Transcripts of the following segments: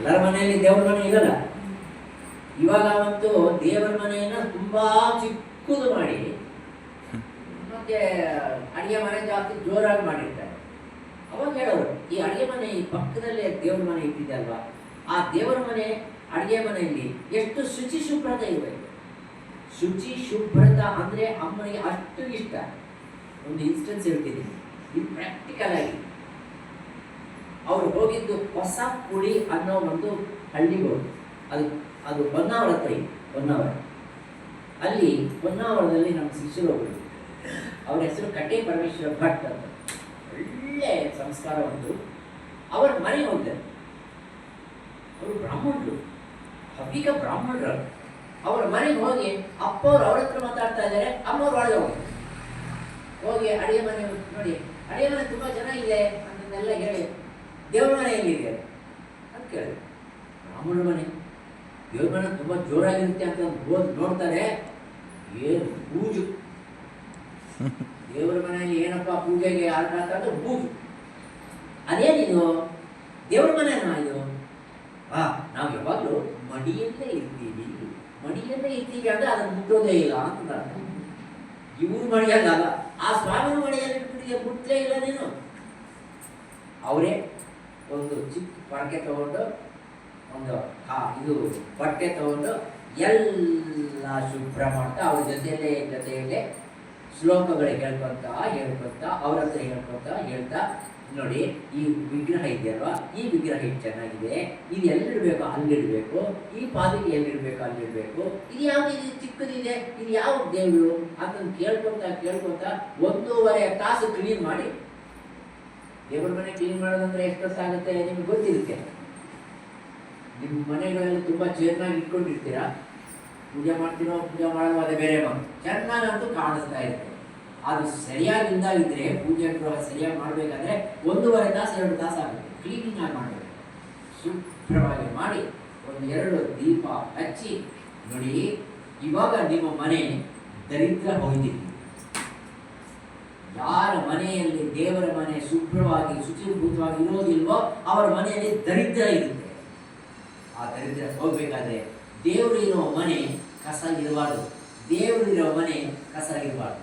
ಎಲ್ಲರ ಮನೆಯಲ್ಲಿ ದೇವ್ರ ಮನೆ ಇರಲ್ಲ ಇವಾಗ ಒಂದು ದೇವರ ಮನೆಯನ್ನ ತುಂಬಾ ಚಿಕ್ಕದು ಮಾಡಿ, ಮತ್ತೆ ಅಡಿಗೆ ಮನೆ ಜಾಸ್ತಿ ಜೋರಾಗಿ ಮಾಡಿರ್ತಾರೆ. ಅವಾಗ ಹೇಳೋರು, ಈ ಅಡಿಗೆ ಮನೆ ಈ ಪಕ್ಕದಲ್ಲೇ ದೇವರ ಮನೆ ಇಟ್ಟಿದೆ ಅಲ್ವಾ? ಆ ದೇವರ ಮನೆ, ಅಡಿಗೆ ಮನೆಯಲ್ಲಿ ಎಷ್ಟು ಶುಚಿ ಶುಭ್ರತೆ ಇರಬೇಕು ಶುಚಿ ಶುಭ್ರತ ಅಂದ್ರೆ ಅಮ್ಮನಿಗೆ ಅಷ್ಟು ಇಷ್ಟ. ಒಂದು ಇನ್ಸ್ಟೆನ್ಸ್ ಹೇಳ್ತಿದ್ದೀನಿ ಇದು ಪ್ರಾಕ್ಟಿಕಲ್ ಆಗಿ ಅವ್ರು ಹೋಗಿದ್ದು ಹೊಸ ಕುಳಿ ಅನ್ನೋ ಒಂದು ಹಳ್ಳಿಗೆ ಅದು ಅದು ಹೊನ್ನಾವರ ಹತ್ರ ಹೊನ್ನಾವರ ಅಲ್ಲಿ ಹೊನ್ನಾವರದಲ್ಲಿ ನಮ್ಮ ಶಿಷ್ಯರು ಒಬ್ಬರು ಅವ್ರ ಹೆಸರು ಕಟ್ಟೆ ಪರಮೇಶ್ವರ ಭಟ್ ಅಂತ. ಒಳ್ಳೆ ಸಂಸ್ಕಾರವಂತರು ಅವರ ಮನೆ ಹೋಗ್ತಾರೆ ಅವರು ಬ್ರಾಹ್ಮಣರು. ಹಬ್ಬಿಕ ಬ್ರಾಹ್ಮಣರು ಅವರ. ಅವ್ರ ಮನೆಗೆ ಹೋಗಿ ಅಪ್ಪವ್ರು ಅವ್ರ ಹತ್ರ ಮಾತಾಡ್ತಾ ಇದ್ದಾರೆ, ಅಮ್ಮವ್ರು ಒಳಗೆ ಹೋಗಿ. ಹೋಗಿ ಅಡಿಗೆ ಮನೆ ನೋಡಿ, ಅಡಿಗೆ ಮನೆ ತುಂಬಾ ಚೆನ್ನಾಗಿದೆ ಅಂತಂದೆಲ್ಲ ಹೇಳಿ ದೇವ್ರ ಮನೆ ಎಲ್ಲಿದೆ ಅಂತ ಕೇಳಿ ಬ್ರಾಹ್ಮಣರ ಮನೆ. ದೇವ್ರ ಮನೆ ತುಂಬ ಜೋರಾಗಿರುತ್ತೆ ಅಂತ ಹೋಗಿ ನೋಡ್ತಾರೆ. ಏನು ಪೂಜು ದೇವರ ಮನೆಯಲ್ಲಿ ಏನಪ್ಪ ಪೂಜೆಗೆ ಆಟ ಅಂದ್ರೆ ಪೂಜು ಅದೇನಿದು? ದೇವ್ರ ಮನೆನಾ ಇದು? ಆ, ನಾವು ಯಾವಾಗಲೂ ಮಡಿಯಲ್ಲೇ ಇರ್ತೀವಿ. ಮಡಿಯಲ್ಲೇ ಇರ್ತೀವಿ ಅಂದ್ರೆ ಅದನ್ನು ಮುಟ್ಟೋದೇ ಇಲ್ಲ ಅಂತ ಇವ್ರ ಮಡಿಯಲ್ಲ ಆ ಸ್ವಾಮಿನ ಮಡಿಯಲ್ಲಿ ಮುಟ್ಲೇ ಇಲ್ಲ ನೀನು. ಅವರೇ ಒಂದು ಚಿಕ್ಕ ಪಡಕೆ ತಗೊಂಡು ಒಂದು ಆ ಇದು ಬಟ್ಟೆ ತಗೊಂಡು ಎಲ್ಲ ಶುಭ್ರ ಮಾಡ್ತಾ ಅವ್ರ ಜೊತೆಯಲ್ಲೇ ಜೊತೆಯಲ್ಲೇ ಶ್ಲೋಕಗಳು ಹೇಳ್ಕೊಂತ ಹೇಳ್ಕೊಂತ, ಅವ್ರ ಹತ್ರ ಹೇಳ್ಕೊತಾ, ಹೇಳ್ತಾ, ನೋಡಿ, ಈ ವಿಗ್ರಹ ಇದೆಯಲ್ವಾ? ಈ ವಿಗ್ರಹ ಇದು ಚೆನ್ನಾಗಿದೆ. ಇದು ಎಲ್ಲಿಡಬೇಕು? ಅಲ್ಲಿಡ್ಬೇಕು. ಈ ಪಾದಿಗೆ ಎಲ್ಲಿಡ್ಬೇಕು? ಅಲ್ಲಿಡ್ಬೇಕು. ಇದು ಯಾವ್ದು ಇದು ಚಿಕ್ಕದಿದೆ? ಇದು ಯಾವ ದೇವರು? ಅದನ್ನು ಕೇಳ್ಕೊತಾ ಕೇಳ್ಕೊತಾ ಒಂದೂವರೆ ತಾಸು ಕ್ಲೀನ್ ಮಾಡಿ ದೇವ್ರ ಮನೆ ಕ್ಲೀನ್ ಮಾಡೋದಂದ್ರೆ ಎಷ್ಟು ವರ್ಷ ಆಗುತ್ತೆ ನಿಮ್ಗೆ ಗೊತ್ತಿರುತ್ತೆ. ನಿಮ್ಮ ಮನೆಗಳಲ್ಲಿ ತುಂಬಾ ಚೇರ್ನಾಗಿ ಇಟ್ಕೊಂಡಿರ್ತೀರಾ? ಪೂಜೆ ಮಾಡ್ತೀರೋ ಪೂಜೆ ಮಾಡೋ ಅದೇ ಬೇರೆ ಮಾತು. ಚೆನ್ನಾಗಂತೂ ಕಾಣಿಸ್ತಾ ಇರುತ್ತೆ. ಅದು ಸರಿಯಾಗಿ ಇದ್ರೆ ಪೂಜೆ ಗೃಹ ಸರಿಯಾಗಿ ಮಾಡಬೇಕಾದ್ರೆ ಒಂದೂವರೆ ತಾಸು, ಎರಡು ತಾಸು ಆಗುತ್ತೆ. ಕ್ಲೀನಿಂಗ್ ಆಗಿ ಮಾಡಬೇಕು. ಶುಭ್ರವಾಗಿ ಮಾಡಿ ಒಂದು ಎರಡು ದೀಪ ಹಚ್ಚಿ ನೋಡಿ, ಇವಾಗ ನಿಮ್ಮ ಮನೆ ದರಿದ್ರ ಹೋಯ್ತಿದೆ ಯಾರ ಮನೆಯಲ್ಲಿ ದೇವರ ಮನೆ ಶುಭ್ರವಾಗಿ, ಶುಚಿರ್ಭೂತವಾಗಿ ಇರೋದಿಲ್ವೋ ಅವರ ಮನೆಯಲ್ಲಿ ದರಿದ್ರ ಇರುತ್ತೆ ಆ ದರಿದ್ರ ಹೋಗ್ಬೇಕಾದ್ರೆ ದೇವರು ಇರೋ ಮನೆ ಕಸ ಇರಬಾರ್ದು ದೇವರಿರೋ ಮನೆ ಕಸ ಇರಬಾರ್ದು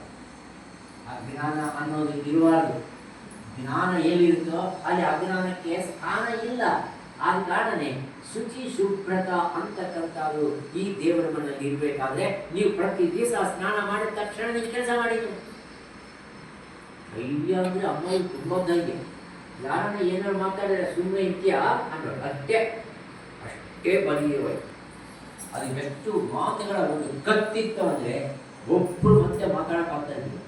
ಆ ಜ್ಞಾನ ಅನ್ನೋದು ಇರಬಾರ್ದು ಜ್ಞಾನ ಎಲ್ಲಿರುತ್ತೋ ಅಲ್ಲಿ ಅಜ್ಞಾನಕ್ಕೆ ಸ್ಥಾನ ಇಲ್ಲ. ಆದ ಕಾರಣನೇ ಶುಚಿ ಶುಭ್ರತ ಅಂತಕ್ಕಂಥದ್ದು ಈ ದೇವರ ಮನೆಯಲ್ಲಿ ಇರಬೇಕಾದ್ರೆ ನೀವು ಪ್ರತಿ ದಿವಸ ಸ್ನಾನ ಮಾಡಿದ ತಕ್ಷಣ ನೀವು ಕೆಲಸ ಮಾಡಿದ್ದು. ಧೈರ್ಯ ಅಂದರೆ ಅಮ್ಮ ತುಂಬಾ ಧೈರ್ಯ ಯಾರನ್ನ ಏನಾರು ಮಾತಾಡಿದ್ರೆ ಸುಮ್ಮನೆ ಇದೆಯಾ ಅಂದ್ರೆ ಅಷ್ಟೇ. ಅಷ್ಟೇ ಬಲಿಯುವ ಅದು ಎಷ್ಟು ಮಾತುಗಳ ಒಂದು ಕತ್ತಿತ್ತು ಅಂದರೆ ಒಬ್ಬರು ಮತ್ತೆ ಮಾತಾಡೋಕ್ಕಾಗ್ತಾ ಇದ್ರು